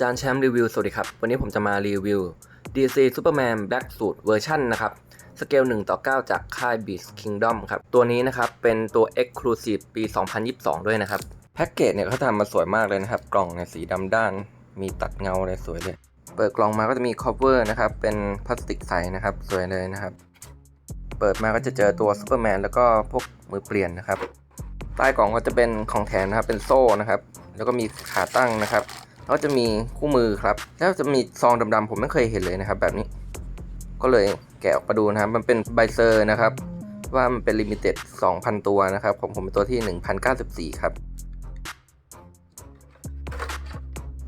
จานแชมป์รีวิวสวัสดีครับ วันนี้ผมจะมารีวิว DC Superman Black Suit เวอร์ชันนะครับ สเกล1ต่อ 9 จากค่าย Beast Kingdom ครับ ตัวนี้นะครับเป็นตัว Exclusive ปี 2022 ด้วยนะครับ แพ็กเกจเนี่ยเขาทำมาสวยมากเลยนะครับ กล่องเนี่ยสีดำด้าน มีตัดเงาอะไรสวยเลย เปิดกล่องมาก็จะมี cover นะครับ เป็นพลาสติกใสนะครับ สวยเลยนะครับ เปิดมาก็จะเจอตัวซูเปอร์แมนแล้วก็พวกมือเปลี่ยนนะครับ ใต้กล่องก็จะเป็นของแถมนะครับ เป็นโซ่นะครับ แล้วก็มีขาตั้งนะครับ แล้วก็จะมีคู่มือครับ แล้วจะมีซองดำๆผมไม่เคยเห็นเลยนะครับ แบบนี้ ก็เลยแกะออกมาดูนะครับ มันเป็นใบเซอร์นะครับ ว่ามันเป็นลิมิเต็ด2,000 ตัวนะครับ ของผมเป็นตัวที่ 1,094 ครับ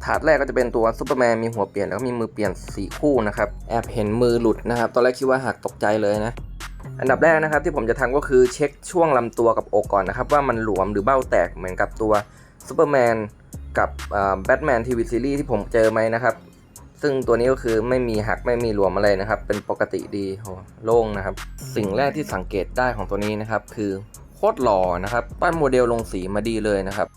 ถาดแรกก็จะเป็นตัวซูเปอร์แมนมีหัวเปลี่ยนแล้วก็มีมือเปลี่ยน 4 คู่นะครับ แอบเห็นมือหลุดนะครับ ตอนแรกคิดว่าหักตกใจเลยนะ อันดับแรกนะครับที่ผมจะทำก็คือเช็คช่วงลำตัวกับอกก่อนนะครับ ว่ามันหลวมหรือเบ้าแตกเหมือนกับตัวซูเปอร์แมน กับแบทแมนทีวีซีรีส์ที่ผมเจอไหมนะครับ ซึ่งตัวนี้ก็คือไม่มีหักไม่มีหลวมอะไรนะครับ เป็นปกติดีโหโล่งนะครับ สิ่งแรกที่สังเกตได้ของตัวนี้นะครับ คือโคตรหล่อนะครับปั้นโมเดลลงสีมาดีเลยนะครับ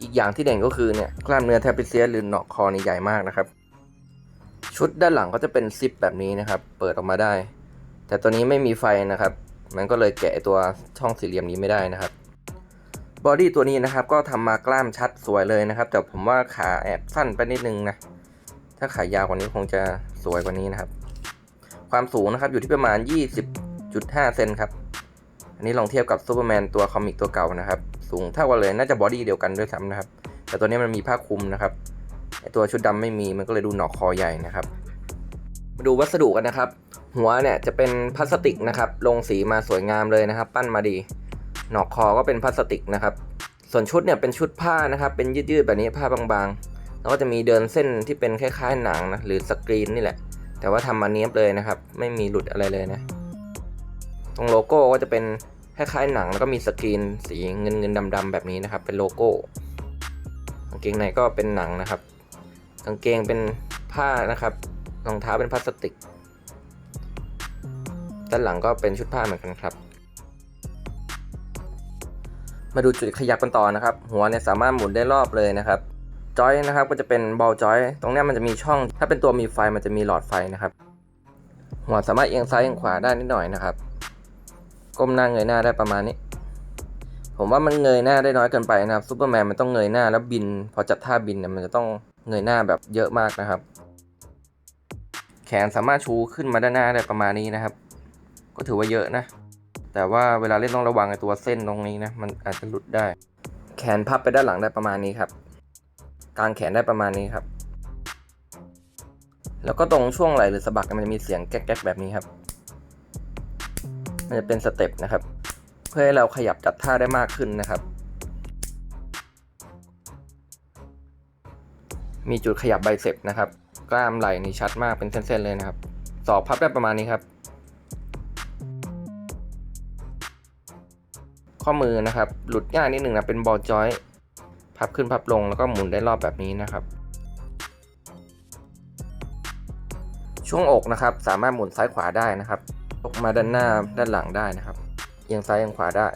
อีกอย่างที่เด่นก็คือเนี่ยกล้ามเนื้อแทปิเซียหรือหนอกคอนี่ใหญ่มากนะครับ ชุดด้านหลังก็จะเป็นซิปแบบนี้นะครับ เปิดออกมาได้ แต่ตัวนี้ไม่มีไฟนะครับ มันก็เลยแกะตัวช่องสี่เหลี่ยมนี้ไม่ได้นะครับ บอดี้ตัวนี้นะครับก็ทำมากล้ามชัดสวยเลยนะครับ แต่ผมว่าขาแอบสั้นไปนิดนึงนะ ถ้าขายาวกว่านี้คงจะสวยกว่านี้นะครับ ความสูงนะครับอยู่ที่ประมาณ 20.5 เซนครับ อันนี้ลองเทียบกับซูเปอร์แมนตัวคอมิกตัวเก่านะครับ สูงเท่ากันเลยน่าจะบอดี้เดียวกันด้วยซ้ำนะครับ แต่ตัวนี้มันมีผ้าคลุมนะครับตัวชุดดำไม่มีมันก็เลยดูหนอกคอใหญ่นะครับ มาดูวัสดุกันนะครับ หัวเนี่ยจะเป็นพลาสติกนะครับ ลงสีมาสวยงามเลยนะครับ ปั้นมาดี หนอกคอก็เป็นพลาสติกนะครับ ส่วนชุดเนี่ยเป็นชุดผ้านะครับ เป็นยืดๆแบบนี้ผ้าบางๆ แล้วก็จะมีเดินเส้นที่เป็นคล้ายๆหนังนะหรือสกรีนนี่แหละ แต่ว่าทำมาเนี้ยบเลยนะครับ ไม่มีหลุดอะไรเลยนะ ตรงโลโก้ก็จะเป็นคล้ายๆหนังแล้วก็มีสกรีนสีเงินเงินดำๆแบบนี้นะครับ เป็นโลโก้กางเกงในก็เป็นหนังนะครับ กางเกงเป็นผ้านะครับรองเท้าเป็นพลาสติก ด้านหลังก็เป็นชุดผ้าเหมือนกันครับ มาดูจุดขยับกันต่อนะครับ หัวเนี่ยสามารถหมุนได้รอบเลยนะครับจอยนะครับก็จะเป็นบอลจอยตรงนี้มันจะมีช่อง ถ้าเป็นตัวมีไฟมันจะมีหลอดไฟนะครับ หัวสามารถเอียงซ้ายเอียงขวาได้นิดหน่อยนะครับ ก้มหน้าเงยหน้าได้ประมาณนี้ ผมว่ามันเงยหน้าได้น้อยเกินไปนะครับซูเปอร์แมนมันต้องเงยหน้าแล้วบิน พอจัดท่าบินเนี่ยมันจะต้องเงยหน้าแบบเยอะมากนะครับ แขนสามารถชูขึ้นมาด้านหน้าได้ประมาณนี้นะครับ ก็ถือว่าเยอะนะ แต่ว่าเวลาเล่นต้องระวังไอตัวเส้นตรงนี้นะ มันอาจจะหลุดได้ แขนพับไปด้านหลังได้ประมาณนี้ครับ กลางแขนได้ประมาณนี้ครับ แล้วก็ตรงช่วงไหล่หรือสะบักมันจะมีเสียงแก๊กๆแบบนี้ครับ มันจะเป็นสเต็ปนะครับ เพื่อให้เราขยับจัดท่าได้มากขึ้นนะครับ มีจุดขยับไบเซ็ปนะครับ กล้ามไหล่นี่ชัดมากเป็นเส้นๆเลยนะครับ สอบพับได้ประมาณนี้ครับ ข้อมือนะครับ หลุดง่ายนิดหนึ่งนะเป็นบอลจอยพับขึ้นพับลงแล้วก็หมุนได้รอบแบบนี้นะครับ ช่วงอกนะครับสามารถหมุนซ้ายขวาได้นะครับออกมาด้านหน้าด้านหลังได้นะครับเอียงซ้ายเอียงขวาได้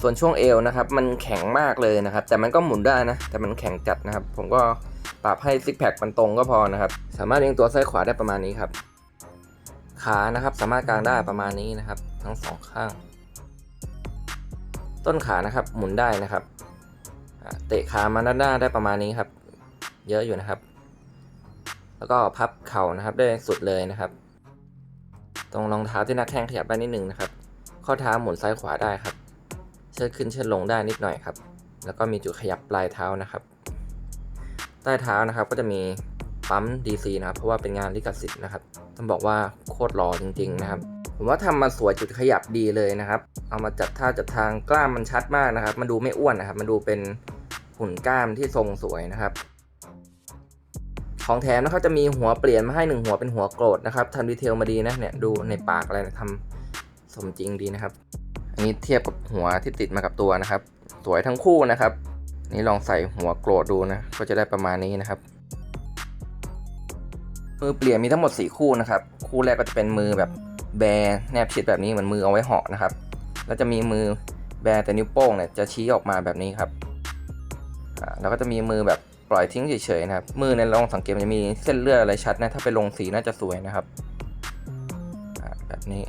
ส่วนช่วงเอวนะครับ มันแข็งมากเลยนะครับ แต่มันก็หมุนได้นะ แต่มันแข็งจัดนะครับ ผมก็ปรับให้ซิกแพคมันตรงก็พอนะครับ สามารถเอียงตัวซ้ายขวาได้ประมาณนี้ครับขานะครับสามารถกางได้ประมาณนี้นะครับ ทั้งสองข้าง ต้นขานะครับหมุนได้นะครับ เตะขามาด้านหน้าได้ประมาณนี้ครับ เยอะอยู่นะครับ แล้วก็พับเข่านะครับได้สุดเลยนะครับ ตรงรองเท้าที่หน้าแข้งขยับได้นิดนึงนะครับ ข้อเท้าหมุนซ้ายขวาได้ครับ เชิดขึ้นเชิดลงได้นิดหน่อยครับ แล้วก็มีจุดขยับปลายเท้านะครับ ใต้เท้านะครับก็จะมีปั๊ม DC นะครับ เพราะว่าเป็นงานลิขสิทธิ์นะครับ ต้องบอกว่าโคตรหล่อจริง ๆ นะครับ ผมว่าทำมาสวยจุดขยับดีเลยนะครับ เอามาจัดท่าจัดทางกล้ามมันชัดมากนะครับ มันดูไม่อ้วนนะครับ มันดูเป็นหุ่นกล้ามที่ทรงสวยนะครับ ของแถมนะครับจะมีหัวเปลี่ยนมาให้หนึ่งหัวเป็นหัวโกรธนะครับทำดีเทลมาดีนะเนี่ยดูในปากอะไรนะทำสมจริงดีนะครับ อันนี้เทียบกับหัวที่ติดมากับตัวนะครับ สวยทั้งคู่นะครับ นี่ลองใส่หัวโกรธดูนะ ก็จะได้ประมาณนี้นะครับมือเปลี่ยนมีทั้งหมด 4 คู่นะครับ คู่แรกก็จะเป็นมือแบบ แบแนบชิดแบบนี้เหมือนมือเอาไว้เหาะนะครับ แล้วจะมีมือแบแต่นิ้วโป้งเนี่ยจะชี้ออกมาแบบนี้ครับแล้วก็จะมีมือแบบปล่อยทิ้งเฉยๆนะครับ มือเนี่ยลองสังเกตจะมีเส้นเลือดอะไรชัดนะ ถ้าไปลงสีน่าจะสวยนะครับ แบบนี้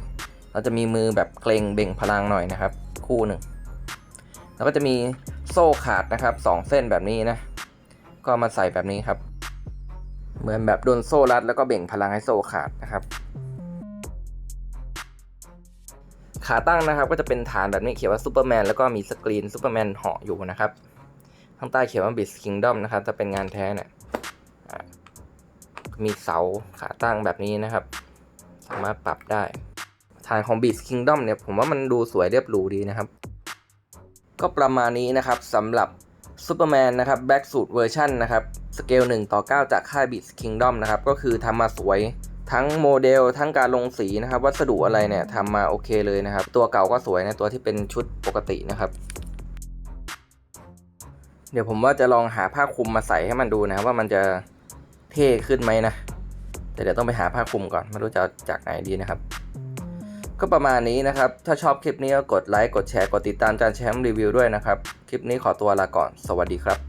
เราจะมีมือแบบเกรงเบ่งพลังหน่อยนะครับ คู่หนึ่ง แล้วก็จะมีโซ่ขาดนะครับสองเส้นแบบนี้นะ ก็มาใส่แบบนี้ครับ เหมือนแบบโดนโซ่รัดแล้วก็เบ่งพลังให้โซ่ขาดนะครับ ขาตั้งนะครับก็จะเป็นฐานแบบนี้เขียนว่าซูเปอร์แมนแล้วก็มีสกรีนซูเปอร์แมนเหาะอยู่นะครับ ข้างใต้เขียนว่าบิสคิงดอมนะครับถ้าเป็นงานแท้เนี่ยมีเสาขาตั้งแบบนี้นะครับ สามารถปรับได้ ฐานของ Beast Kingdom เนี่ยผมว่ามันดูสวยเรียบหรูดีนะครับ ก็ประมาณนี้นะครับสำหรับ Superman นนะครับ Back Suit Version นนะครับ สเกล1ต่อ9 จากค่าย Beast Kingdom นะครับ ก็คือทำมาสวย ทั้งโมเดลทั้งการลงสีนะครับ วัสดุอะไรเนี่ยทำมาโอเคเลยนะครับ ตัวเก่าก็สวยนะตัวที่เป็นชุดปกตินะครับ เดี๋ยวผมว่าจะลองหาผ้าคลุมมาใส่ให้มันดูนะว่ามันจะเท่ขึ้นไหมนะแต่เดี๋ยวต้องไปหาผ้าคลุมก่อนไม่รู้จะจากไหนดีนะครับ ก็ประมาณนี้นะครับ ถ้าชอบคลิปนี้ก็กดไลค์กดแชร์กดติดตามจานแชมป์รีวิวด้วยนะครับ คลิปนี้ขอตัวลาก่อน สวัสดีครับ